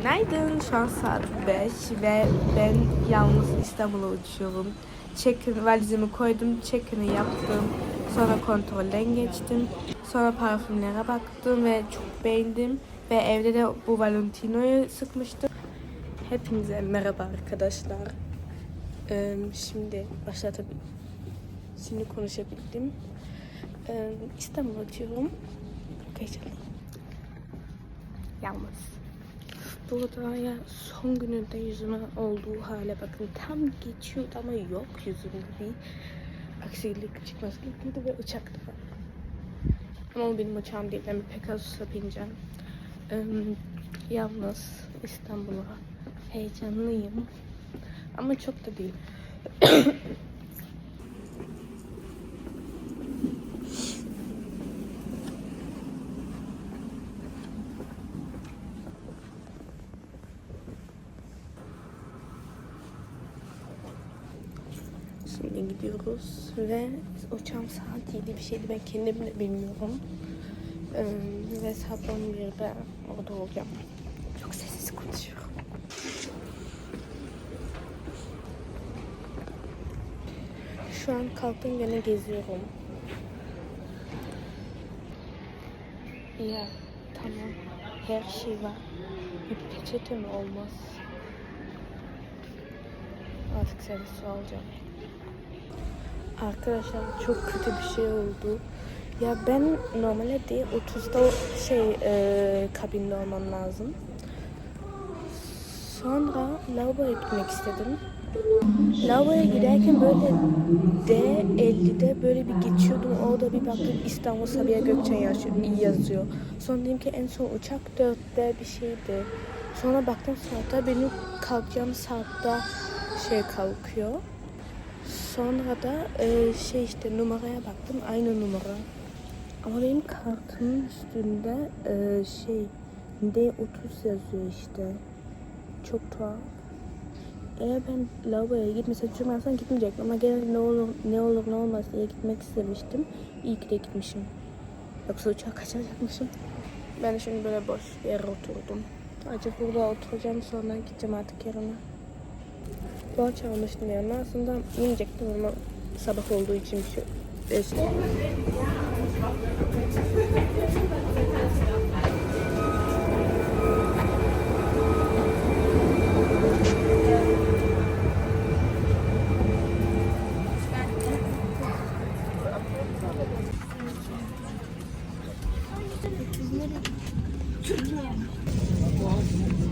Günaydın. Şu an saat 5 ve ben yalnız İstanbul'a uçuyorum. Check-in valizimi koydum, check-in'i yaptım. Sonra kontrolden geçtim. Sonra parfümlere baktım ve çok beğendim. Ve evde de bu Valentino'yu sıkmıştım. Hepinize merhaba arkadaşlar. Şimdi başlatabildim. Şimdi konuşabildim. İstanbul'a uçuyorum. Heyecanlı. Yalnız. Burada ya son gününde yüzüme olduğu hale bakın. Tam geçiyordu ama yok yüzümde bir aksilik çıkması gerekiyordu ve uçakta. Ama o benim uçağım değil. Bir Pegasus'a bineceğim. Ee, yalnız İstanbul'a heyecanlıyım. Ama çok da değil. Şimdi gidiyoruz ve uçağım saat 7 bir şeydi ben kendim de bilmiyorum. Ee, ve saat 11'de orada olacağım. Çok sessiz konuşuyorum. Şu an kalktım gene geziyorum. Ya tamam her şey var. Bir peçete mi olmaz? Artık servis alacağım. Arkadaşlar çok kötü bir şey oldu. Ya ben normalde değil 30'da şey e, kabinde olmam lazım. Sonra lavaboya gitmek istedim. Lavaboya giderken böyle D50'de böyle bir geçiyordum. Orada bir baktım İstanbul Sabiha Gökçen yazıyor. Sonra dedim ki en son uçak 4'te bir şeydi. Sonra baktım saate benim kalkacağım saatte şey kalkıyor. Sonra da e, şey işte numaraya baktım aynı numara. Ama benim kartımın üstünde e, şey D30 yazıyor işte. Çok tuhaf. Eğer ben lavaboya gitmesem çıkmazsam gitmeyecektim ama gene ne olur ne olur ne olmaz diye gitmek istemiştim. İyi ki de gitmişim. Yoksa uçağı kaçıracakmışım. Ben şimdi böyle boş bir yere oturdum. Acaba burada oturacağım sonra gideceğim artık yerine. Poğaça almıştım yanına. Aslında yiyecektim ama sabah olduğu için bir şey işte. Ben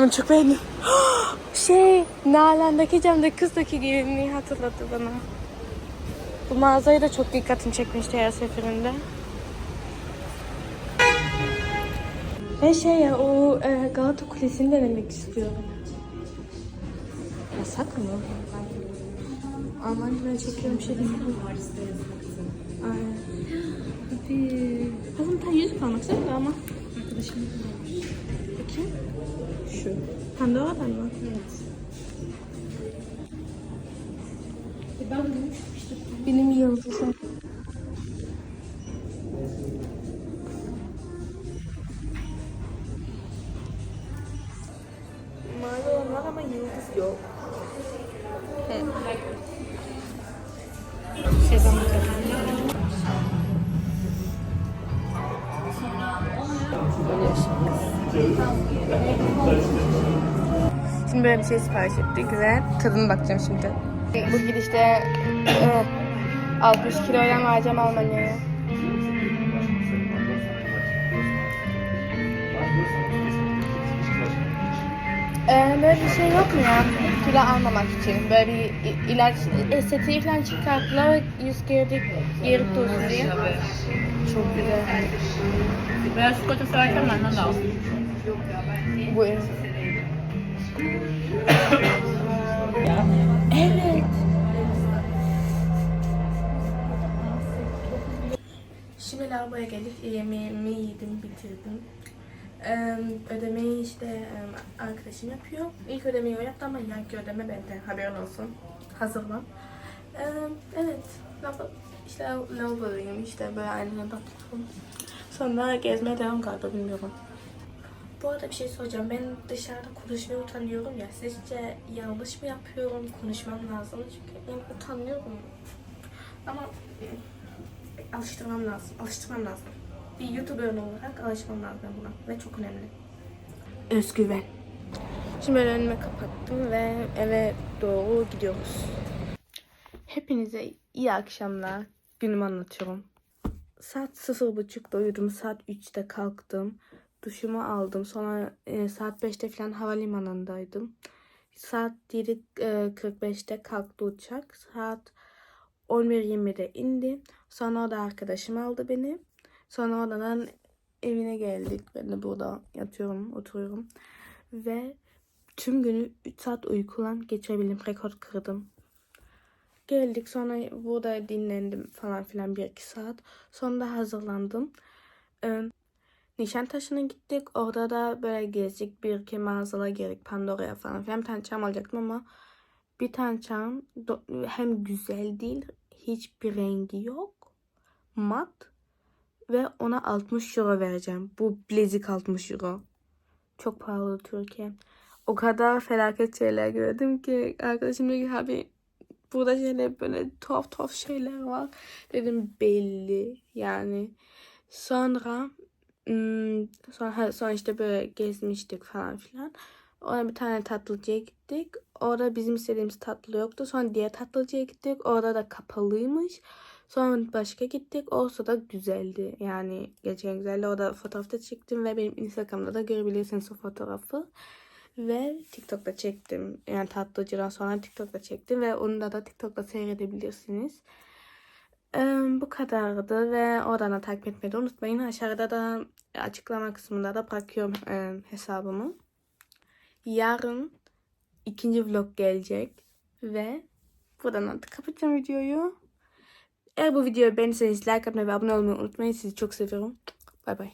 bunu çok beğendim. şey, Nalan'daki camdaki kızdaki gelinliği hatırlattı bana. Bu mağazayı da çok dikkatimi çekmişti her seferinde. Ve şey ya o e, Galata Kulesi'ni denemek istiyorum. Yasak mı? Almanca'dan çekiyorum şey demiyorum. Aynen. Hadi. Kızım ta yüzük almak istedim ama. Arkadaşım. Bakayım. Şu. Pandora'dan mı? Evet. Benim yıldızım. Mavi olan var ama yıldız yok. Şeyden bakalım. Şimdi böyle bir şey sipariş ettik ve tadına bakacağım şimdi. Bu gidişte Evet. 60 kiloyla varacağım Almanya'ya. Ee, böyle bir şey yok mu ya? Kilo almamak için. Böyle bir ilaç, estetiği falan çıkarttılar. Yüz girdik, geri dursun diye. Çok güzel. Beyaz çikolata severken benden de Bu evet. Evet. Şimdi lavaboya geldik. Yemeğimi yedim, bitirdim. Ee, ödemeyi işte arkadaşım yapıyor. İlk ödemeyi o yaptı ama yanki ödeme bende. Haberin olsun. Hazırlan. Ee, evet. Lavabo, işte lavabodayım. işte böyle aynaya baktım. Sonra gezmeye devam galiba bilmiyorum. Bu arada bir şey soracağım. Ben dışarıda konuşmaya utanıyorum ya. Sizce yanlış mı yapıyorum? Konuşmam lazım. Çünkü ben utanıyorum. Ama alıştırmam lazım. Alıştırmam lazım. Bir YouTuber olarak alışmam lazım buna. Ve çok önemli. Özgüven. Şimdi ben önüme kapattım ve eve doğru gidiyoruz. Hepinize iyi akşamlar. Günümü anlatıyorum. Saat 0.30'da uyudum. Saat 3'te kalktım. Duşumu aldım. Sonra e, saat 5'te falan havalimanındaydım. Saat 7.45'te kalktı uçak. Saat 11.20'de indi. Sonra o da arkadaşım aldı beni. Sonra oradan evine geldik. Ben de burada yatıyorum, oturuyorum. Ve tüm günü 3 saat uykulan geçebildim. Rekor kırdım. Geldik sonra burada dinlendim falan filan bir iki saat. Sonra da hazırlandım. Nişantaşı'na gittik. Orada da böyle gezdik. Bir iki mağazalara girdik. Pandora'ya falan filan. Bir tane çam alacaktım ama bir tane çam hem güzel değil. Hiçbir rengi yok. Mat. Ve ona 60 euro vereceğim. Bu bilezik 60 euro. Çok pahalı Türkiye. O kadar felaket şeyler gördüm ki arkadaşım diyor abi burada şeyler böyle tuhaf tuhaf şeyler var. Dedim belli yani. Sonra sonra, ha, sonra işte böyle gezmiştik falan filan. Orada bir tane tatlıcıya gittik. Orada bizim istediğimiz tatlı yoktu. Sonra diğer tatlıcıya gittik. Orada da kapalıymış. Sonra başka gittik. Olsa da güzeldi. Yani gerçekten güzeldi. Orada fotoğrafta çektim ve benim Instagram'da da görebilirsiniz o fotoğrafı. Ve TikTok'ta çektim. Yani tatlıcıdan sonra TikTok'ta çektim ve onu da da TikTok'ta seyredebilirsiniz. Ee, bu kadardı ve oradan da takip etmeyi unutmayın. Aşağıda da açıklama kısmında da bırakıyorum e, hesabımı. Yarın ikinci vlog gelecek ve buradan artık kapatacağım videoyu. Eğer bu videoyu beğendiyseniz like atmayı ve abone olmayı unutmayın. Sizi çok seviyorum. Bay bay.